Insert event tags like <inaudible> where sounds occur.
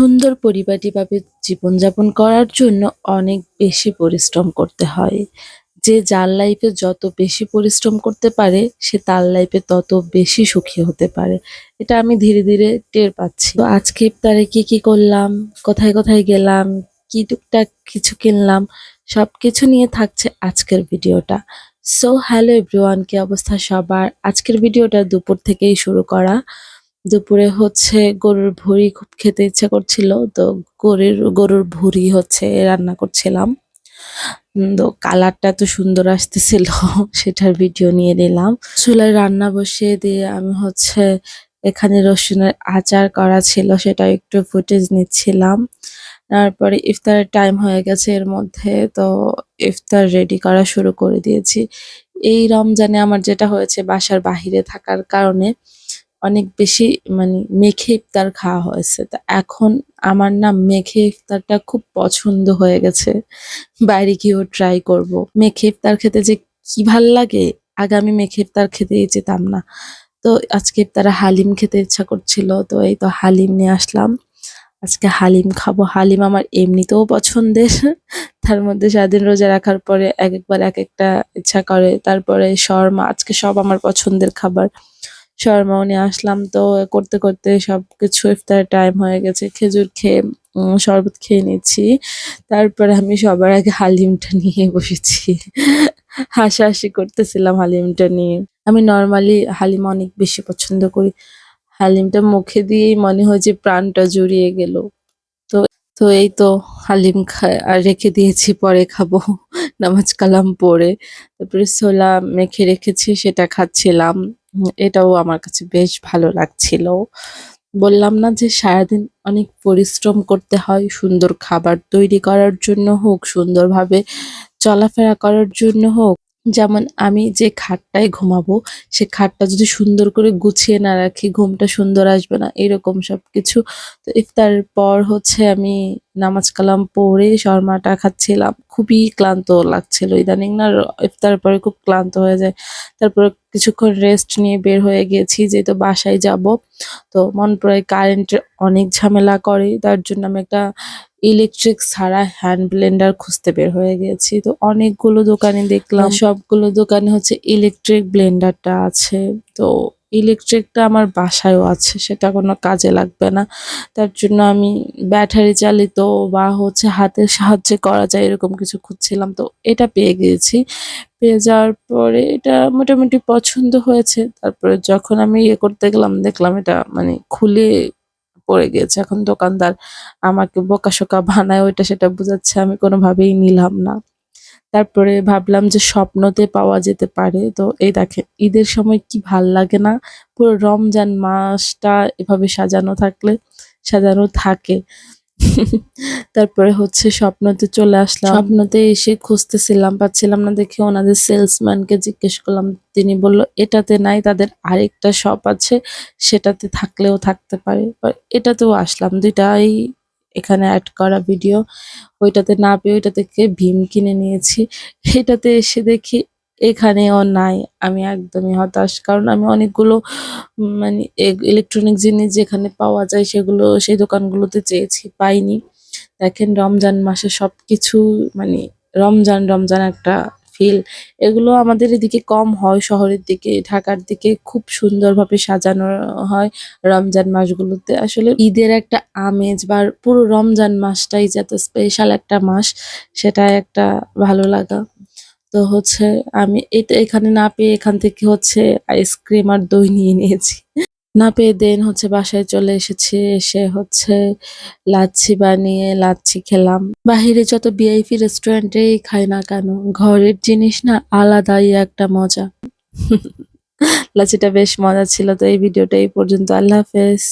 সুন্দর পরিপাটিভাবে জীবনযাপন করার জন্য অনেক বেশি পরিশ্রম করতে হয়। যে যার লাইফে যত বেশি পরিশ্রম করতে পারে সে তার লাইফে তত বেশি সুখী হতে পারে। এটা আমি ধীরে ধীরে টের পাচ্ছি। তো আজকে ইফতারে কি কি করলাম, কোথায় কোথায় গেলাম, কি টুকটাক কিছু কিনলাম সবকিছু নিয়ে থাকছে আজকের ভিডিওটা। সো হ্যালো এভরিওয়ান কি অবস্থা সবার? আজকের ভিডিওটা দুপুর থেকেই শুরু করা। দুপুরে হচ্ছে গরুর ভুঁড়ি খুব খেতে ইচ্ছা করছিল, তো গরুর গরুর ভুঁড়ি হচ্ছে রান্না করছিলাম। তো কালারটা এত সুন্দর আসতেছিল, <laughs> সেটার ভিডিও নিয়ে নিলাম। চুলায় রান্না বসিয়ে দিয়ে আমি হচ্ছে এখানে রসুনের আচার করা ছিল, সেটা একটু ফুটেজ নিচ্ছিলাম। তারপরে ইফতারের টাইম হয়ে গেছে এর মধ্যে, তো ইফতার রেডি করা শুরু করে দিয়েছি। এই রমজানে আমার যেটা হয়েছে, বাসার বাহিরে থাকার কারণে অনেক বেশি মানে মেখে ইফতার খাওয়া হয়েছে। তা এখন আমার না মেখে ইফতারটা খুব পছন্দ হয়ে গেছে। বাইরে গিয়েও ট্রাই করব। মেখে ইফতার খেতে যে কি ভালো লাগে আগে আমি মেখে ইফতার খেতেই যেতাম না। তো আজকে ইফতারে হালিম খেতে ইচ্ছা করছিল তো এই তো হালিম নিয়ে আসলাম। আজকে হালিম খাব। হালিম আমার এমনিতেও পছন্দের। তার মধ্যে সারাদিন রোজা রাখার পরে এক একবার এক একটা ইচ্ছা করে। তারপরে শর্মা, আজকে সব আমার পছন্দের খাবার। শর্মাও নিয়ে আসলাম তো করতে করতে সবকিছু ইফতারের টাইম হয়ে গেছে। খেজুর খেয়ে শরবত খেয়ে নিচ্ছি। তারপরে আমি সবার আগে হালিমটা <laughs> নিয়ে বসেছি। হাসাহাসি করতেছিলাম হালিমটা নিয়ে। আমি নর্মালি হালিম অনেক বেশি পছন্দ করি। হালিমটা মুখে দিয়েই মনে হয় যে প্রাণটা জুড়িয়ে গেল। তো তো এই তো হালিম আর রেখে দিয়েছি, পরে খাব। <laughs> নামাজ কালাম পড়ে। তারপরে ছোলা মেখে রেখেছি, সেটা খাচ্ছিলাম। এটাও আমার কাছে বেশ ভালো লাগছিল। বললাম না যে সারাদিন অনেক পরিশ্রম করতে হয়, সুন্দর খাবার তৈরি করার জন্য হোক, সুন্দরভাবে চলাফেরা করার জন্য হোক। যেমন আমি যে খাটটায় ঘুমাবো, সে খাটটা যদি সুন্দর করে গুছিয়ে না রাখি, ঘুমটা সুন্দর আসবে না, এরকম সবকিছু। তো ইফতার পর হচ্ছে আমি নামাজ কালাম পড়ে শর্মাটা খাচ্ছিলাম। খুবই ক্লান্ত লাগছিল ইদানিং না, ইফতার পরে খুব ক্লান্ত হয়ে যায়। তারপর কিছুক্ষণ রেস্ট নিয়ে বের হয়ে গেছি, যেহেতু বাসায় যাব, তো মন পড়ে কারেন্টের অনেক ঝামেলা করে, তার জন্য আমি একটা ইলেকট্রিক ছাড়া হ্যান্ড ব্লেন্ডার খুঁজতে বের হয়ে গেছি। তো অনেকগুলো দোকানে দেখলাম। সবগুলো দোকানে হচ্ছে ইলেকট্রিক ব্লেন্ডারটা আছে। তো ইলেকট্রিকটা আমার বাসায়ও আছে সেটা কোনো কাজে লাগবে না। তার জন্য আমি ব্যাটারি চালিত বা হচ্ছে হাতের সাহায্যে করা যায় এরকম কিছু খুঁজছিলাম। তো এটা পেয়ে গিয়েছি পেয়ে যাওয়ার পরে এটা মোটামুটি পছন্দ হয়েছে। তারপরে যখন আমি ইয়ে করতে গেলাম দেখলাম এটা মানে খুলে পড়ে গেছে। এখন দোকানদার আমাকে বোকাশোকা বানায়, ওইটা সেটা বুঝাচ্ছে, আমি কোনোভাবেই নিলাম না। তারপরে ভাবলাম যে স্বপ্নতে পাওয়া যেতে পারে। তো এই দেখে ঈদের সময় কি ভালো লাগে না? পুরো রমজান মাসটা এভাবে সাজানো থাকলে, সাজানো থাকে। তারপরে হচ্ছে স্বপ্নতে চলে আসলাম। স্বপ্নতে এসে খুঁজতেছিলাম, পাচ্ছিলাম না দেখে ওনাদের সেলসম্যানকে জিজ্ঞেস করলাম। তিনি বলল, এটাতে নাই, তাদের আরেকটা শপ আছে, সেটাতে থাকলেও থাকতে পারে। এটাতেও আসলাম। দুইটাই এখানে অ্যাড করা ভিডিও ওইটাতে না পেয়ে ওইটা থেকে ভীম কিনে নিয়েছি। এটাতে এসে দেখি এখানেও নাই, আমি একদমই হতাশ। কারণ আমি অনেকগুলো মানে ইলেকট্রনিক জিনিস যেখানে পাওয়া যায় সেগুলো, সেই দোকানগুলোতে চেয়েছি, পাইনি। দেখেন রমজান মাসে সবকিছু মানে রমজান রমজান একটা ফিল এগুলো আমাদের এদিকে কম হয়, শহরের দিকে, ঢাকার দিকে খুব সুন্দরভাবে সাজানো হয় রমজান মাসগুলোতে। আসলে ঈদের একটা আমেজ বা পুরো রমজান মাসটাই যত স্পেশাল একটা মাস সেটা একটা ভালো লাগা। তো হচ্ছে আমি এটা এখানে না পেয়ে এখান থেকে হচ্ছে আইসক্রিম আর দই নিয়ে নিয়েছি। না পেয়ে দেন হচ্ছে বাসায় চলে এসেছি, এসে হচ্ছে লাচ্ছি বানিয়ে লাচ্ছি খেলাম। বাহিরে যত ভিআইপি রেস্টুরেন্টেই খাই না কেন, ঘরের জিনিস না আলাদাই একটা মজা। <laughs> লাচ্ছিটা বেশ মজা ছিল, তো এই ভিডিওটা এই পর্যন্ত। আল্লাহ হাফেজ।